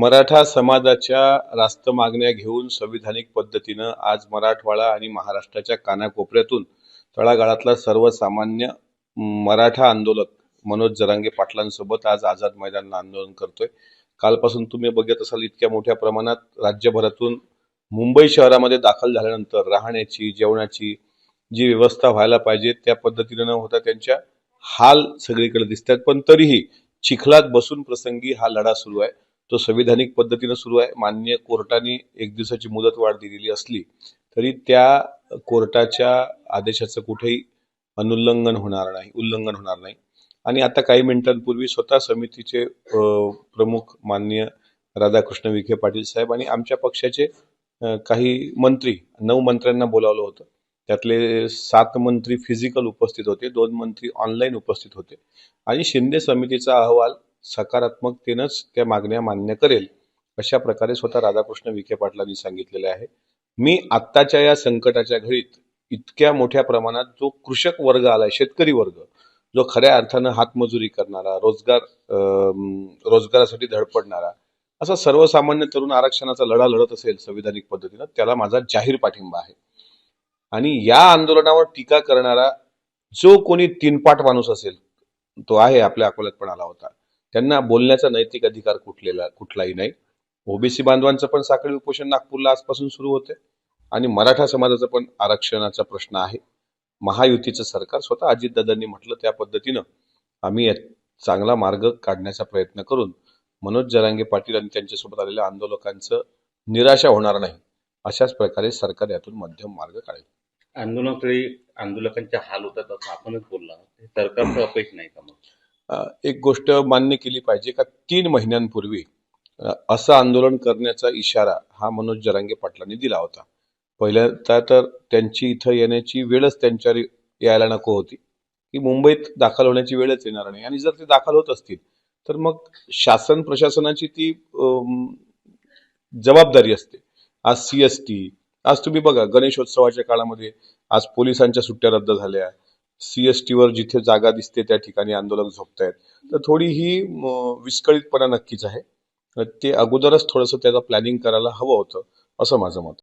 मराठा समाजाच्या रास्त मागण्या घेऊन संविधानिक पद्धतीनं आज मराठवाडा आणि महाराष्ट्राच्या कानाकोपऱ्यातून तळागाळातला सर्वसामान्य मराठा आंदोलक मनोज जरांगे पाटलांसोबत आज आझाद मैदान आंदोलन करतोय. कालपासून तुम्ही बघत असाल इतक्या मोठ्या प्रमाणात राज्यभरातून मुंबई शहरामध्ये दाखल झाल्यानंतर राहण्याची जेवणाची जी व्यवस्था व्हायला पाहिजे त्या पद्धतीनं न होता त्यांच्या हाल सगळीकडे दिसतात पण तरीही चिखलात बसून प्रसंगी हा लढा सुरू आहे. तो संविधानिक पद्धतीनं सुरू आहे. मान्य कोर्टाने एक दिवसाची मुदत वाढ दिलेली असली तरी त्या कोर्टाच्या आदेशाचं कुठेही अनुल्लंघन होणार नाही उल्लंघन होणार नाही. आणि आता काही मिनिटांपूर्वी स्वतः समितीचे प्रमुख माननीय राधाकृष्ण विखे पाटील साहेब आणि आमच्या पक्षाचे काही मंत्री नऊ मंत्र्यांना बोलावलं होतं. त्यातले सात मंत्री फिजिकल उपस्थित होते दोन मंत्री ऑनलाईन उपस्थित होते. आणि शिंदे समितीचा अहवाल सकारात्मकतेनंच त्या मागण्या मान्य करेल अशा प्रकारे स्वतः राधाकृष्ण विखे पाटलांनी सांगितलेले आहे. मी आत्ताच्या या संकटाच्या घडीत इतक्या मोठ्या प्रमाणात जो कृषक वर्ग आलाय शेतकरी वर्ग जो खऱ्या अर्थानं हातमजुरी करणारा रोजगार अं, रोजगारासाठी धडपडणारा असा सर्वसामान्य तरुण आरक्षणाचा लढा लढत असेल संविधानिक पद्धतीनं त्याला माझा जाहीर पाठिंबा आहे. आणि या आंदोलनावर टीका करणारा जो कोणी तीनपाठ माणूस असेल तो आहे आपल्या अकोल्यात पण आला होता. त्यांना बोलण्याचा नैतिक अधिकार कुठलेला कुठलाही नाही. ओबीसी बांधवांचं पण साखळी उपोषण नागपूरला आजपासून सुरू होते. आणि मराठा समाजाचा पण आरक्षणाचा प्रश्न आहे. महायुतीचं सरकार स्वतः अजितदादांनी म्हटलं त्या पद्धतीनं आम्ही चांगला मार्ग काढण्याचा प्रयत्न करून मनोज जरांगे पाटील आणि त्यांच्यासोबत आलेल्या आंदोलकांचं निराशा होणार नाही. अशाच प्रकारे सरकार यातून मध्यम मार्ग काढेल. आंदोलनाकडे आंदोलकांचे हाल होतात असं आपणच बोलला सरकारचं अपयश नाही का मग? एक गोष्ट मान्य केली पाहिजे का तीन महिन्यांपूर्वी असं आंदोलन करण्याचा इशारा हा मनोज जरांगे पाटलांनी दिला होता. पहिल्यांदा तर त्यांची इथं येण्याची वेळच त्यांच्यावर यायला नको होती. की मुंबईत दाखल होण्याची वेळच येणार नाही. आणि जर ते दाखल होत असतील तर मग शासन प्रशासनाची ती जबाबदारी असते. आज सी एस टी आज तुम्ही बघा गणेशोत्सवाच्या काळामध्ये आज पोलिसांच्या सुट्ट्या रद्द झाल्या. सीएसटी वर जिथे जागा दिसते त्या ठिकाणी आंदोलक झोपतायत. तर थोडी ही विस्कळीतपणा नक्कीच आहे. ते अगोदरच थोडंसं त्याचं प्लॅनिंग करायला हवं होतं असं माझं मत